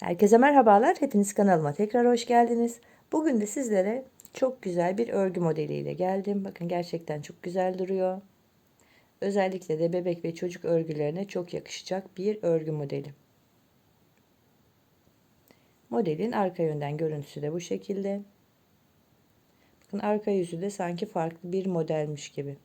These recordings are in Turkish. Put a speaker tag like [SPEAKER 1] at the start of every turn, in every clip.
[SPEAKER 1] Herkese merhabalar. Hepiniz kanalıma tekrar hoş geldiniz. Bugün de sizlere çok güzel bir örgü modeliyle geldim. Bakın gerçekten çok güzel duruyor. Özellikle de bebek ve çocuk örgülerine çok yakışacak bir örgü modeli. Modelin arka yönden görüntüsü de bu şekilde. Bakın arka yüzü de sanki farklı bir modelmiş gibi.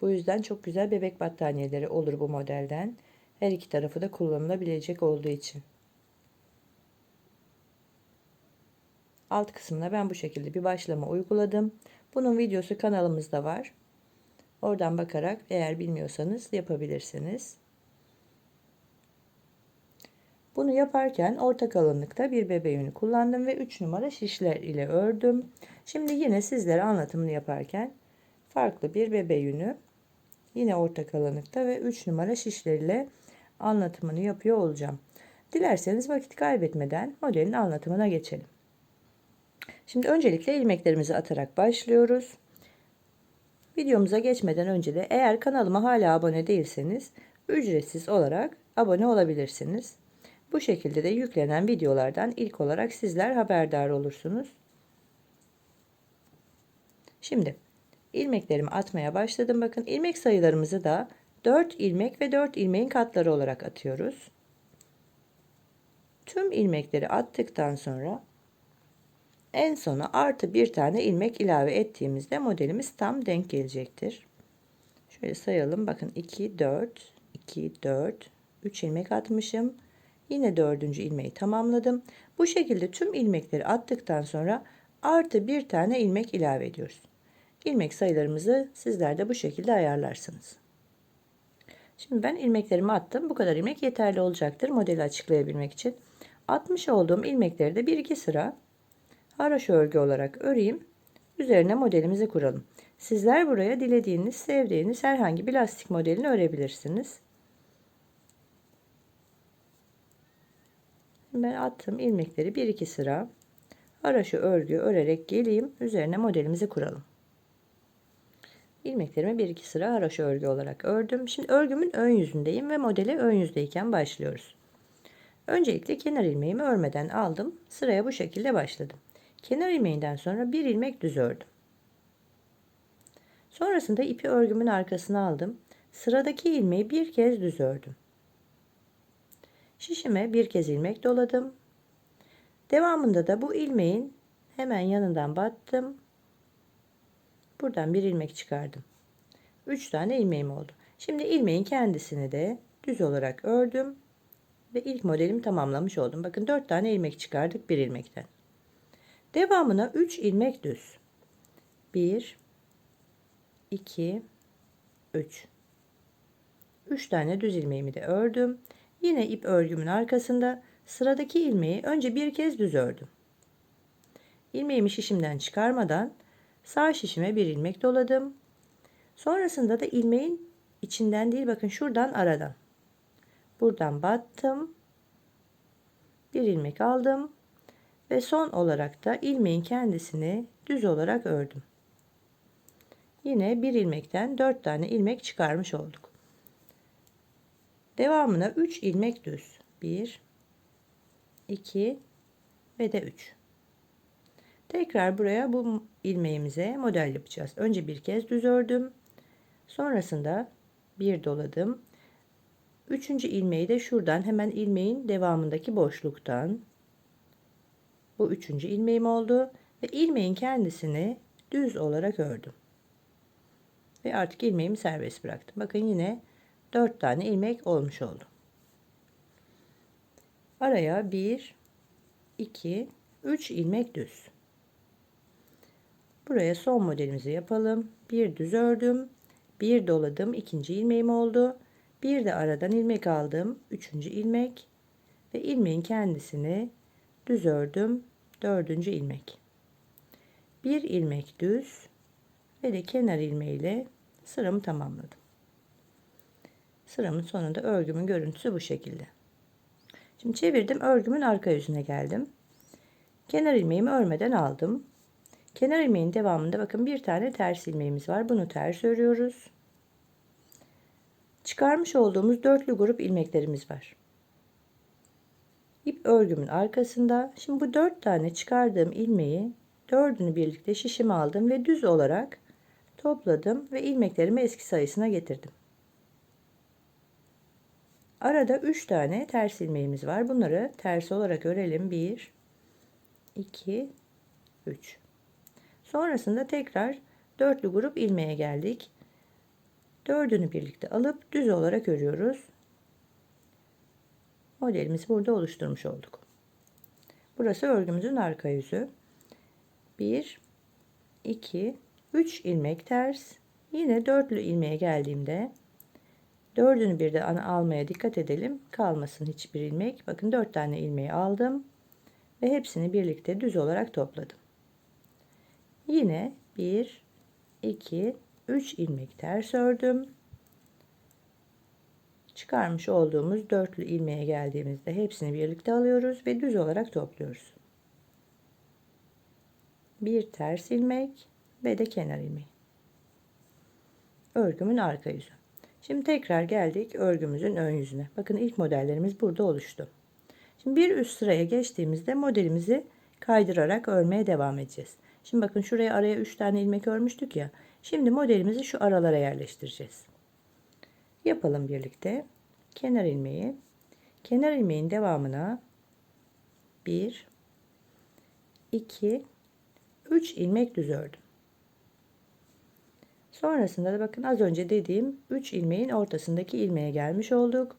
[SPEAKER 1] Bu yüzden çok güzel bebek battaniyeleri olur bu modelden. Her iki tarafı da kullanılabilecek olduğu için. Alt kısmına ben bu şekilde bir başlama uyguladım. Bunun videosu kanalımızda var. Oradan bakarak eğer bilmiyorsanız yapabilirsiniz. Bunu yaparken orta kalınlıkta bir bebe yünü kullandım ve 3 numara şişler ile ördüm. Şimdi yine sizlere anlatımını yaparken farklı bir bebe yünü yine orta kalınlıkta ve 3 numara şişler ile anlatımını yapıyor olacağım. Dilerseniz vakit kaybetmeden modelin anlatımına geçelim. Şimdi öncelikle ilmeklerimizi atarak başlıyoruz. Videomuza geçmeden önce de eğer kanalıma hala abone değilseniz ücretsiz olarak abone olabilirsiniz. Bu şekilde de yüklenen videolardan ilk olarak sizler haberdar olursunuz. Şimdi ilmeklerimi atmaya başladım. Bakın ilmek sayılarımızı da 4 ilmek ve 4 ilmeğin katları olarak atıyoruz. Tüm ilmekleri attıktan sonra en sona artı bir tane ilmek ilave ettiğimizde modelimiz tam denk gelecektir. Şöyle sayalım. Bakın 2, 4, 2, 4, 3 ilmek atmışım. Yine dördüncü ilmeği tamamladım. Bu şekilde tüm ilmekleri attıktan sonra artı bir tane ilmek ilave ediyoruz. İlmek sayılarımızı sizler de bu şekilde ayarlarsınız. Şimdi ben ilmeklerimi attım. Bu kadar ilmek yeterli olacaktır modeli açıklayabilmek için. Atmış olduğum ilmekleri de bir iki sıra haroşa örgü olarak öreyim. Üzerine modelimizi kuralım. Sizler buraya dilediğiniz, sevdiğiniz herhangi bir lastik modelini örebilirsiniz. Ben attım ilmekleri bir iki sıra haroşa örgü örerek geleyim. Üzerine modelimizi kuralım. İlmeklerimi bir iki sıra haroşa örgü olarak ördüm. Şimdi örgümün ön yüzündeyim ve modele ön yüzdeyken başlıyoruz. Öncelikle kenar ilmeğimi örmeden aldım. Sıraya bu şekilde başladım. Kenar ilmeğinden sonra bir ilmek düz ördüm. Sonrasında ipi örgümün arkasına aldım. Sıradaki ilmeği bir kez düz ördüm. Şişime bir kez ilmek doladım. Devamında da bu ilmeğin hemen yanından battım. Buradan bir ilmek çıkardım. 3 tane ilmeğim oldu. Şimdi ilmeğin kendisini de düz olarak ördüm ve ilk modelimi tamamlamış oldum. Bakın 4 tane ilmek çıkardık bir ilmekten. Devamına 3 ilmek düz. 1 2 3 3 tane düz ilmeğimi de ördüm. Yine ip örgümün arkasında sıradaki ilmeği önce bir kez düz ördüm. İlmeğimi şişimden çıkarmadan sağ şişime bir ilmek doladım. Sonrasında da ilmeğin içinden değil bakın şuradan aradan. Buradan battım. Bir ilmek aldım ve son olarak da ilmeğin kendisini düz olarak ördüm. Yine bir ilmekten 4 tane ilmek çıkarmış olduk. Devamına 3 ilmek düz. 1 2 ve de 3. Tekrar buraya bu ilmeğimize model yapacağız. Önce bir kez düz ördüm. Sonrasında bir doladım. Üçüncü ilmeği de şuradan hemen ilmeğin devamındaki boşluktan bu üçüncü ilmeğim oldu ve ilmeğin kendisini düz olarak ördüm. Ve artık ilmeğimi serbest bıraktım. Bakın yine 4 tane ilmek olmuş oldu. Araya 1 2 3 ilmek düz. Buraya son modelimizi yapalım. Bir düz ördüm. Bir doladım. ikinci ilmeğim oldu. Bir de aradan ilmek aldım. Üçüncü ilmek. Ve ilmeğin kendisini düz ördüm dördüncü ilmek. Bir ilmek düz ve de kenar ilmeğiyle sıramı tamamladım. Sıramın sonunda örgümün görüntüsü bu şekilde. Şimdi çevirdim örgümün arka yüzüne geldim. Kenar ilmeğimi örmeden aldım. Kenar ilmeğin devamında bakın bir tane ters ilmeğimiz var. Bunu ters örüyoruz. Çıkarmış olduğumuz dörtlü grup ilmeklerimiz var İp örgümün arkasında. Şimdi bu dört tane çıkardığım ilmeği dördünü birlikte şişime aldım ve düz olarak topladım ve ilmeklerimi eski sayısına getirdim. Arada 3 tane ters ilmeğimiz var. Bunları ters olarak örelim. 1 2 3. Sonrasında tekrar dörtlü grup ilmeğe geldik. Dördünü birlikte alıp düz olarak örüyoruz. Modelimizi burada oluşturmuş olduk. Burası örgümüzün arka yüzü. 1 2 3 ilmek ters. Yine dörtlü ilmeğe geldiğimde dördünü bir de almaya dikkat edelim. Kalmasın hiçbir ilmek. Bakın dört tane ilmeği aldım ve hepsini birlikte düz olarak topladım. Yine 1 2 3 ilmek ters ördüm. Çıkarmış olduğumuz dörtlü ilmeğe geldiğimizde hepsini birlikte alıyoruz ve düz olarak topluyoruz. Bir ters ilmek ve de kenar ilmeği. Örgümün arka yüzü. Şimdi tekrar geldik örgümüzün ön yüzüne. Bakın ilk modellerimiz burada oluştu. Şimdi bir üst sıraya geçtiğimizde modelimizi kaydırarak örmeye devam edeceğiz. Şimdi bakın şuraya araya 3 tane ilmek örmüştük ya. Şimdi modelimizi şu aralara yerleştireceğiz. Yapalım birlikte. Kenar ilmeği. Kenar ilmeğin devamına 1 2 3 ilmek düz ördüm. Sonrasında da bakın az önce dediğim 3 ilmeğin ortasındaki ilmeğe gelmiş olduk.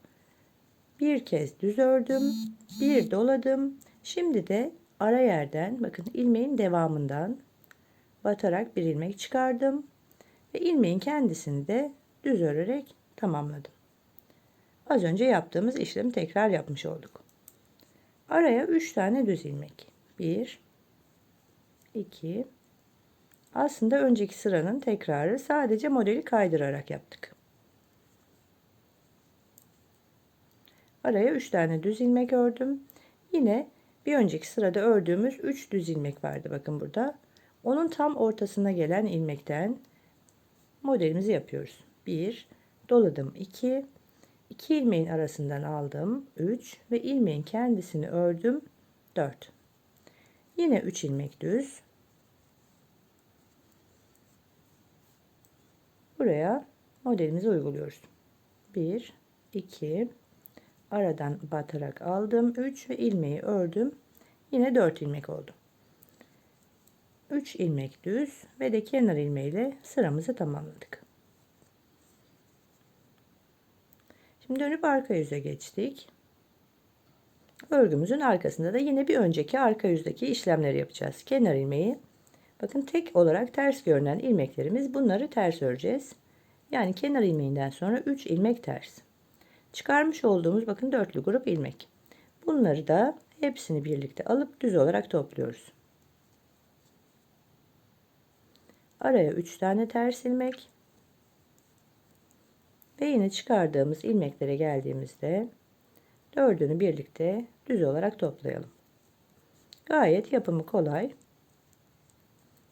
[SPEAKER 1] Bir kez düz ördüm, bir doladım. Şimdi de ara yerden bakın ilmeğin devamından batarak bir ilmek çıkardım ve ilmeğin kendisini de düz örerek tamamladım. Az önce yaptığımız işlemi tekrar yapmış olduk. Araya 3 tane düz ilmek. 1 2 Aslında önceki sıranın tekrarı sadece modeli kaydırarak yaptık. Araya 3 tane düz ilmek ördüm. Yine bir önceki sırada ördüğümüz 3 düz ilmek vardı bakın burada. Onun tam ortasına gelen ilmekten modelimizi yapıyoruz. 1 doladım. 2 2 ilmeğin arasından aldım. 3 ve ilmeğin kendisini ördüm. 4 yine 3 ilmek düz. Buraya modelimizi uyguluyoruz. 1 2 aradan batarak aldım. 3 ve ilmeği ördüm. Yine 4 ilmek oldu. 3 ilmek düz ve de kenar ilmeğiyle sıramızı tamamladık Şimdi dönüp arka yüze geçtik. Örgümüzün arkasında da yine bir önceki arka yüzdeki işlemleri yapacağız. Kenar ilmeği bakın tek olarak ters görünen ilmeklerimiz bunları ters öreceğiz. Yani kenar ilmeğinden sonra 3 ilmek ters. Çıkarmış olduğumuz bakın dörtlü grup ilmek. Bunları da hepsini birlikte alıp düz olarak topluyoruz. Araya 3 tane ters ilmek ve yine çıkardığımız ilmeklere geldiğimizde dördünü birlikte düz olarak toplayalım. Gayet yapımı kolay.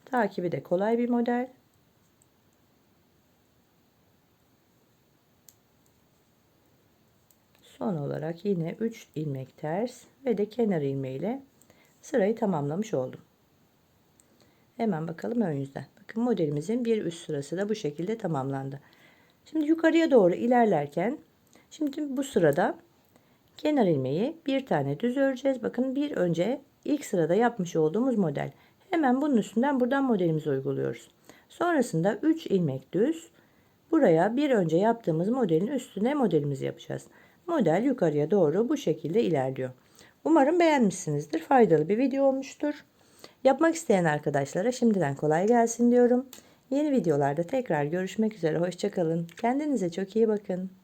[SPEAKER 1] Takibi de kolay bir model. Son olarak yine 3 ilmek ters ve de kenar ilmeğiyle sırayı tamamlamış oldum. Hemen bakalım ön yüzden. Bakın modelimizin bir üst sırası da bu şekilde tamamlandı. Şimdi yukarıya doğru ilerlerken şimdi bu sırada kenar ilmeği bir tane düz öreceğiz. Bakın bir önce ilk sırada yapmış olduğumuz model. Hemen bunun üstünden buradan modelimizi uyguluyoruz. Sonrasında 3 ilmek düz buraya bir önce yaptığımız modelin üstüne modelimizi yapacağız. Model yukarıya doğru bu şekilde ilerliyor. Umarım beğenmişsinizdir. Faydalı bir video olmuştur. Yapmak isteyen arkadaşlara şimdiden kolay gelsin diyorum. Yeni videolarda tekrar görüşmek üzere. Hoşçakalın. Kendinize çok iyi bakın.